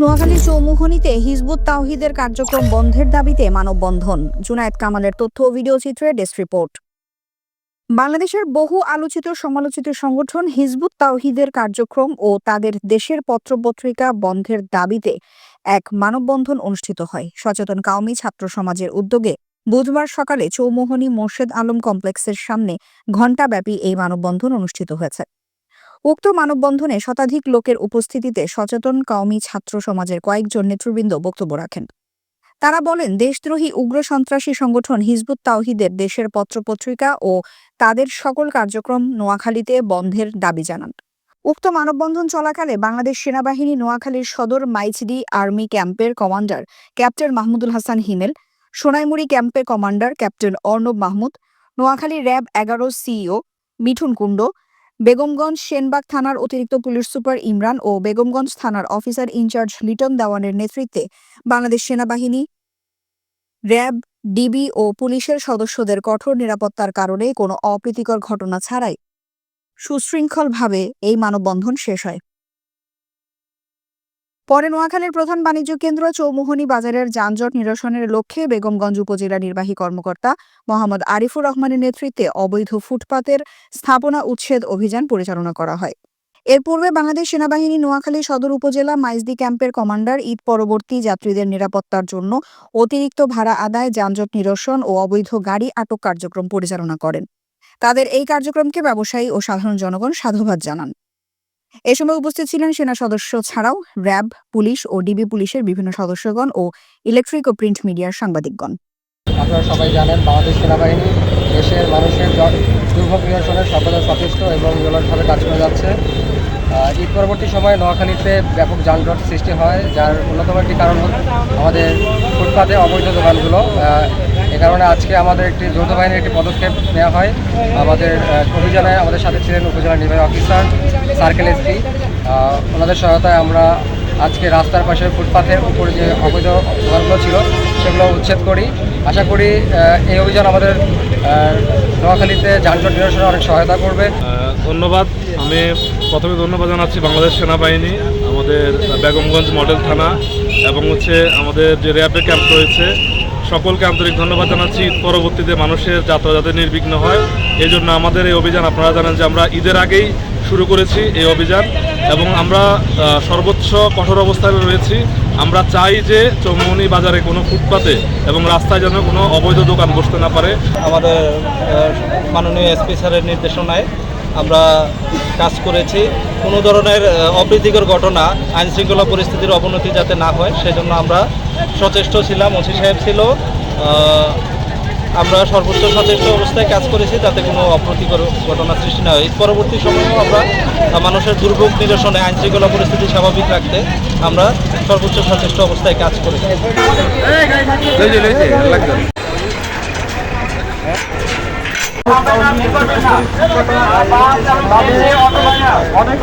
Noakhali চৌমুহনীতে Hizb ut তাওহিদের কার্যক্রম বন্ধের দাবিতে মানববন্ধন। জুনায়েদ কামালের তথ্য ও ভিডিও চিত্রে ডেস্ক রিপোর্ট। বাংলাদেশের বহু আলোচিত সমালোচিত সংগঠন হিজবুত তাওহিদের কার্যক্রম ও তাদের দেশের পত্রপত্রিকা বন্ধের দাবিতে এক মানববন্ধন অনুষ্ঠিত হয়। সচেতন কাউমি ছাত্র সমাজের উদ্যোগে বুধবার সকালে চৌমুহনী মোর্শেদ আলম কমপ্লেক্সের সামনে ঘণ্টাব্যাপী এই মানববন্ধন অনুষ্ঠিত হয়েছে। উক্ত মানববন্ধনে শতাধিক লোকের উপস্থিতিতে সচেতন কওমি ছাত্র সমাজের কয়েকজন নেতৃবৃন্দ বক্তব্য রাখেন। তারা বলেন, দেশদ্রোহী উগ্র সন্ত্রাসী সংগঠন হিজবুত তাওহিদের দেশের পত্রপত্রিকা ও তাদের সকল কার্যক্রম নোয়াখালীতে বন্ধের দাবি জানান। উক্ত মানববন্ধন চলাকালে বাংলাদেশ সেনাবাহিনী নোয়াখালীর সদর মাইচডি আর্মি ক্যাম্পের কমান্ডার ক্যাপ্টেন মাহমুদুল হাসান হিমেল, সোনাইমুড়ি ক্যাম্পের commander captain Arnab Mahmud, Noakhali RAB এগারো সিইও মিঠুন কুণ্ড বেগমগঞ্জ সেনবাগ থানার অতিরিক্ত পুলিশ সুপার ইমরান ও বেগমগঞ্জ থানার অফিসার ইনচার্জ লিটন দেওয়ানের নেতৃত্বে বাংলাদেশ সেনাবাহিনী, র্যাব, ডিবি ও পুলিশের সদস্যদের কঠোর নিরাপত্তার কারণে কোনো অপ্রীতিকর ঘটনা ছাড়াই সুশৃঙ্খলভাবে এই মানববন্ধন শেষ হয়। পরে নোয়াখালীর প্রধান বাণিজ্য কেন্দ্র চৌমুহনী বাজারের যানজট নিরসনের লক্ষ্যে বেগমগঞ্জ উপজেলা নির্বাহী কর্মকর্তা মোহাম্মদ আরিফুর রহমানের নেতৃত্বে অবৈধ ফুটপাতের স্থাপনা উচ্ছেদ অভিযান পরিচালনা করা হয়। এর পূর্বে বাংলাদেশ সেনাবাহিনী নোয়াখালী সদর উপজেলা মাইজদি ক্যাম্পের কমান্ডার ঈদ পরবর্তী যাত্রীদের নিরাপত্তার জন্য অতিরিক্ত ভাড়া আদায়, যানজট নিরসন ও অবৈধ গাড়ি আটক কার্যক্রম পরিচালনা করেন। তাদের এই কার্যক্রমকে ব্যবসায়ী ও সাধারণ জনগণ সাধুবাদ জানান। এ সময় উপস্থিত ছিলেন সেনা সদস্য ছাড়াও র্যাব, পুলিশ ও ডিবি পুলিশের বিভিন্ন সদস্যগণ ও ইলেকট্রিক ও প্রিন্ট মিডিয়ার সাংবাদিকগণ। আপনারা সবাই জানেন বাংলাদেশ সেনাবাহিনী দেশের মানুষের দুর্ভোগ নিরসনে সর্বদা সচেষ্ট এবং নিরলসভাবে কাজ করে যাচ্ছে। ঈদ পরবর্তী সময়ে নোয়াখালীতে ব্যাপক যানজট সৃষ্টি হয়, যার অন্যতম একটি কারণ হল আমাদের ফুটপাতে অবৈধ দোকানগুলো। এ কারণে আজকে আমাদের একটি যৌথ বাহিনীর একটি পদক্ষেপ নেওয়া হয়। আমাদের অভিযানে আমাদের সাথে ছিলেন উপজেলা নির্বাহী অফিসার সার্কেল এসপি ওনাদের সহায়তায় আমরা আজকে রাস্তার পাশে ফুটপাথের উপরে যে অবৈধ দোকানগুলো ছিল সেগুলো উচ্ছেদ করি। আশা করি এই অভিযান আমাদের নোয়াখালীতে যানজট নিরসনে অনেক সহায়তা করবে। ধন্যবাদ। আমি প্রথমে ধন্যবাদ জানাচ্ছি বাংলাদেশ সেনাবাহিনী, আমাদের বেগমগঞ্জ মডেল থানা, এবং হচ্ছে আমাদের যে র্যাপে ক্যাম্প রয়েছে সকলকে আন্তরিক ধন্যবাদ জানাচ্ছি। ঈদ পরবর্তীতে মানুষের যাত্রা যাতে নির্বিঘ্ন হয় এই জন্য আমাদের এই অভিযান আপনারা জানেন যে আমরা ঈদের আগেই শুরু করেছি এই অভিযান এবং আমরা সর্বোচ্চ কঠোর অবস্থায় রয়েছি। আমরা চাই যে চৌমনি বাজারে কোনো ফুটপাতে এবং রাস্তায় যেন কোনো অবৈধ দোকান বসতে না পারে। আমাদের মাননীয় এসপি স্যারের নির্দেশনায় আমরা কাজ করেছি। কোনো ধরনের অপ্রীতিকর ঘটনা আইন শৃঙ্খলা পরিস্থিতির অবনতি যাতে না হয়, সেজন্য আমরা সচেষ্ট ছিলাম, ওসি সাহেব ছিল। আমরা সর্বোচ্চ সচেষ্ট অবস্থায় কাজ করেছি, যাতে কোনো অপ্রীতিকর ঘটনা সৃষ্টি না হয়। পরবর্তী সময়েও আমরা মানুষের দুর্ভোগ নিরসনে আইন শৃঙ্খলা পরিস্থিতি স্বাভাবিক রাখতে আমরা সর্বোচ্চ সচেষ্ট অবস্থায় কাজ করেছি। অনেক